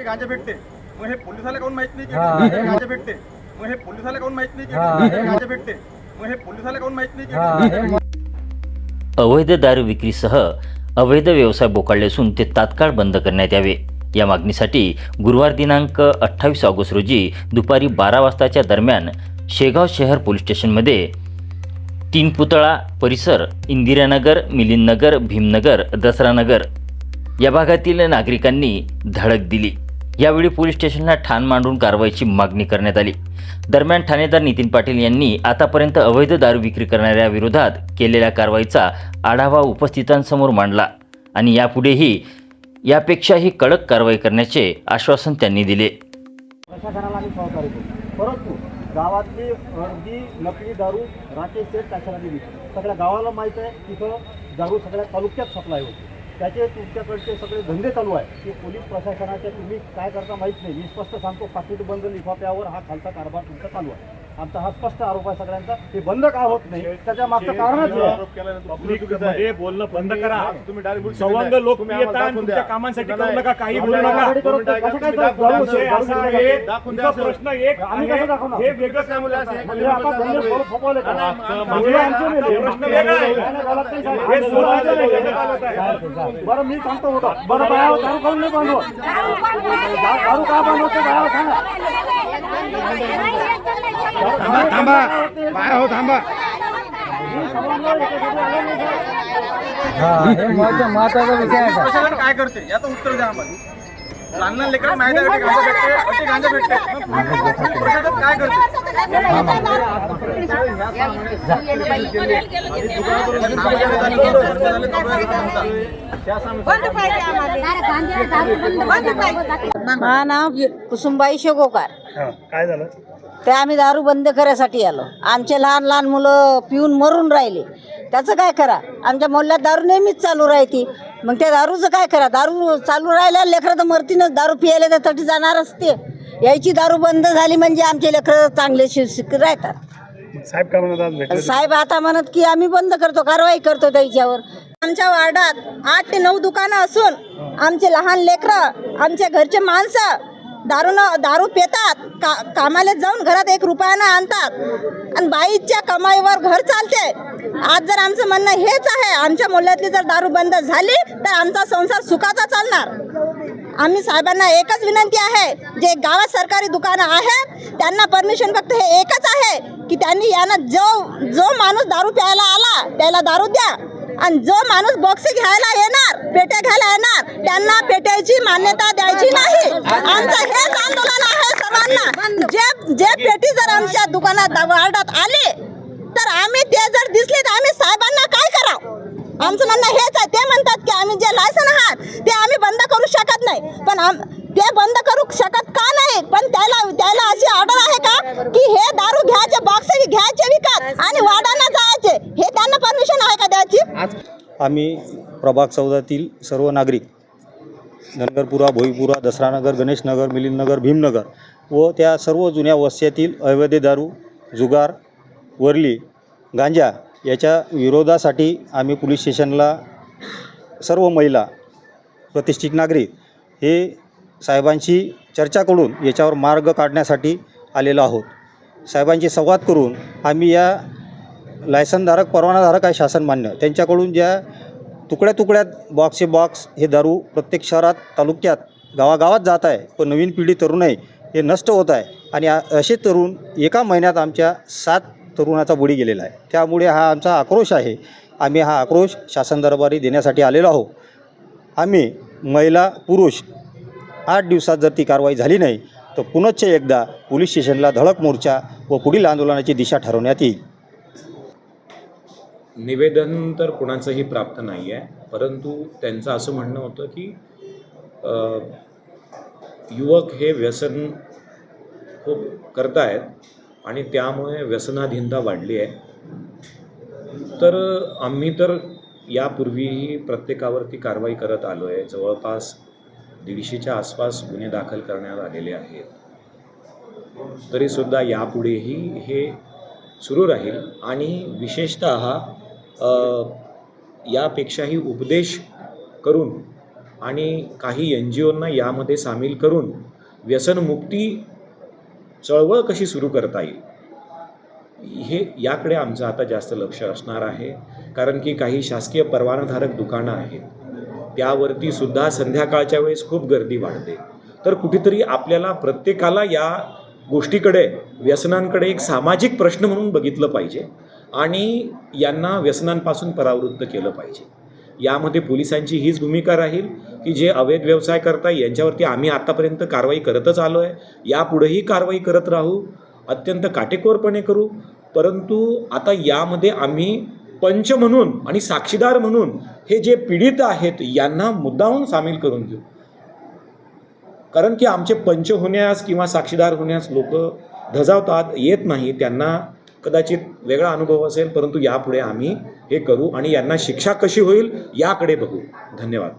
की गांजा भेटते. मग हे पोलिसाला काऊन माहीत नाही की गांजा भेटते? मग हे पोलिसाला काऊन माहीत नाही की गांजा भेटते? मग हे पोलिसाला काऊन माहीत नाही की अवैध दारू विक्रीसह अवैध व्यवसाय बोकाळले असून ते तात्काळ बंद करण्यात यावे. या मागणीसाठी गुरुवार दिनांक अठ्ठावीस ऑगस्ट रोजी दुपारी बारा वाजताच्या दरम्यान शेगाव शहर पोलीस स्टेशनमध्ये तीन पुतळा परिसर इंदिरानगर मिलिंदनगर भीमनगर दसरानगर या भागातील नागरिकांनी धडक दिली. यावेळी पोलीस स्टेशनला ठाण मांडून कारवाईची मागणी करण्यात आली. दरम्यान ठाणेदार नितीन पाटील यांनी आतापर्यंत अवैध दारू विक्री करणाऱ्या विरोधात केलेल्या कारवाईचा आढावा उपस्थितांसमोर मांडला आणि यापुढेही यापेक्षाही कडक कारवाई करण्याचे आश्वासन त्यांनी दिले. परंतु गावातली अर्धी नकली दारू राकेश सेठ त्याच्याला दिली? सगळ्या गावाला माहीत आहे तिथं दारू सगळ्या तालुक्यात सप्लाय होती. त्याचे तुमच्याकडचे सगळे धंदे चालू आहे. की पोलीस प्रशासनाच्या तुम्ही काय करता माहीत नाही. मी स्पष्ट सांगतो पाकिट बंद लिफाफ्यावर हा खालचा कारभार तुमचा चालू आहे. आमचा हा स्पष्ट आरोप आहे सगळ्यांचा. हे बंद का होत नाही? त्याच्या मागचं कारणच हे. आहे. पब्लिकमध्ये बोलणं बंद करा. तुम्ही डायरेक्ट लोकप्रियता आणि तुमच्या कामासाठी करू नका काही बोलू नका. विषय असा आहे. तुमचा प्रश्न एक आम्ही कसं दाखवणार? हे वेगळं काय मुलं असे- म्हणजे आता का? म्हणजे आमचे प्रश्न वेगळा आहे. नाही, नाही, गलत नाही साहेब. हे आमचे स्वतःचं नाही, वेगळं. नाही, चालत आहे. साहेब, साहेब. बरं मी सांगतो होतं. बरं बाया दारू खाऊन नाही बांधव दारू का बांधवते बाया सांगा. थांबा थांबा. बाया हो थांबा. महत्त्वाचा विषय आहे प्रशासन काय करते याचं उत्तर द्या आम्हाला. लहान लहान लेकरांना माहिती आहे की गांजा भेटते अति गांजा भेटते मग प्रशासन काय करते माझं नाव कुसुमबाई शेगोकार. काय झालं? ते आम्ही दारू बंद करायसाठी आलो. आमचे लहान लहान मुलं पिऊन मरून राहिले. त्याचं काय करा? आमच्या मोहल्ल्यात दारू नेहमीच चालू राहते. मग त्या दारूचं काय करा? दारू चालू राहिल्या लेकरं तर मरतीनच. दारू पियायला तर तटी जाणारच ते. यायची दारू बंद झाली म्हणजे आमचे लेकरं चांगले शिक राहतात. साहेब काय म्हणत आज भेटले? साहेब आता म्हणत की आम्ही बंद करतो कारवाई करतो त्याच्यावर. आमच्या वार्डात आठ ते नऊ दुकानं असून आमचे लहान लेकरं आमच्या घरचे माणसं दारू न दारू पितात. का कामाला जाऊन घरात एक रुपयानं आणतात. आणि बाईच्या कमाईवर घर चालते. आज जर आमचं म्हणणं हेच आहे आमच्या मूल्यातली जर दारू बंद झाली तर आमचा संसार सुखाचा चालणार. आम्ही साहेबांना एकच विनंती आहे जे गावात सरकारी दुकानं आहेत त्यांना परमिशन फक्त हे एकच आहे की त्यांनी यांना जो जो माणूस दारू प्यायला आला त्याला दारू द्या. आणि जो माणूस बॉक्स घ्यायला येणार पेट्या घ्यायला येणार त्यांना पेट्याची मान्यता द्यायची नाही. आमचं हेच आंदोलन आहे सर्वांना. जे जे पेटी जर आमच्या दुकानात वार्डात आले तर आम्ही ते जर दिसले तर आम्ही साहेबांना काय करावं? आमचं म्हणणं हेच आहे. ते म्हणतात की आम्ही जे लायसन आहात ते आम्ही बंद करू शकत नाही. पण आम ते बंद करू शकत का नाही? पण त्याला त्याला अशी ऑर्डर आहे का? की हे दारू घ्यायचे बॉक्स घ्यायचे विकत आणि वाडांना जायचे हे त्यांना परमिशन आहे का द्यायची आम्ही प्रभाग चौदातील सर्व नागरिक धनगरपुरा भोईपुरा दसरानगर गणेशनगर मिलिंदनगर भीमनगर व त्या सर्व जुन्या वस्त्यातील अवैध दारू जुगार वरली गांजा याच्या विरोधासाठी आम्ही पोलीस स्टेशनला सर्व महिला प्रतिष्ठित नागरिक हे साहेबांशी चर्चा करून याच्यावर मार्ग काढण्यासाठी आलेलो आहोत. साहेबांशी संवाद करून आम्ही या लायसनधारक परवानाधारक आहे शासन मान्य त्यांच्याकडून ज्या तुकड्या तुकड्यात बॉक्सचे बॉक्स हे दारू प्रत्येक शहरात तालुक्यात गावागावात जात आहे पण नवीन पिढी तरुण आहे हे नष्ट होत आहे. आणि असे तरुण एका महिन्यात आमच्या सात तरुणाचा बुडी गेलेला आहे. त्यामुळे हा आमचा आक्रोश आहे. आम्ही हा आक्रोश शासन दरबारी देण्यासाठी आलेलो आहोत. आम्ही महिला पुरुष आठ दिवसात जर ती कारवाई झाली नाही तर पुनश्च एकदा पोलीस स्टेशनला धडक मोर्चा व पुढील आंदोलनाची दिशा ठरवण्यात येईल. निवेदन तर कुणाचंही प्राप्त नाही आहे परंतु त्यांचं असं म्हणणं होतं की युवक हे व्यसन खूप करतायत आणि त्यामुळे व्यसनाधीनता वाढली आहे. तर आम्ही तर यापूर्वीही प्रत्येकावरती कारवाई करत आलो आहे जवळपास दीडशेच्या आसपास गुन्हे दाखल करण्यात आलेले आहेत. तरीसुद्धा यापुढेही हे सुरू राहील आणि विशेषत यापेक्षाही उपदेश करून आणि काही एन जी ओंना यामध्ये सामील करून व्यसनमुक्ती चळवळ कशी सुरू करता येईल हे याकडे आमचं आता जास्त लक्ष असणार आहे. कारण की काही शासकीय परवानाधारक दुकानं आहेत. त्यावरती सुद्धा संध्याकाळच्या वेळेस खूप गर्दी वाढते. तर कुठेतरी आपल्याला प्रत्येकाला या गोष्टीकडे व्यसनांकडे एक सामाजिक प्रश्न म्हणून बघितलं पाहिजे आणि यांना व्यसनांपासून परावृत्त केलं पाहिजे. यामध्ये पोलिसांची हीच भूमिका राहील की जे अवैध व्यवसाय करताय यांच्यावरती आम्ही आतापर्यंत कारवाई करतच आलो आहे यापुढेही कारवाई करत राहू. अत्यंत काटेकोरपणे करू. परंतु आता यामध्ये आम्ही पंच म्हणून आणि साक्षीदार म्हणून हे जे पीडित आहेत यांना मुद्दाहून सामील करून घेऊ. कारण की आमचे पंच होण्यास किंवा साक्षीदार होण्यास लोक धजावतात येत नाही त्यांना कदाचित वेगळा अनुभव असेल परंतु यापुढे आम्ही हे करू आणि यांना शिक्षा कशी होईल याकडे बघू. धन्यवाद.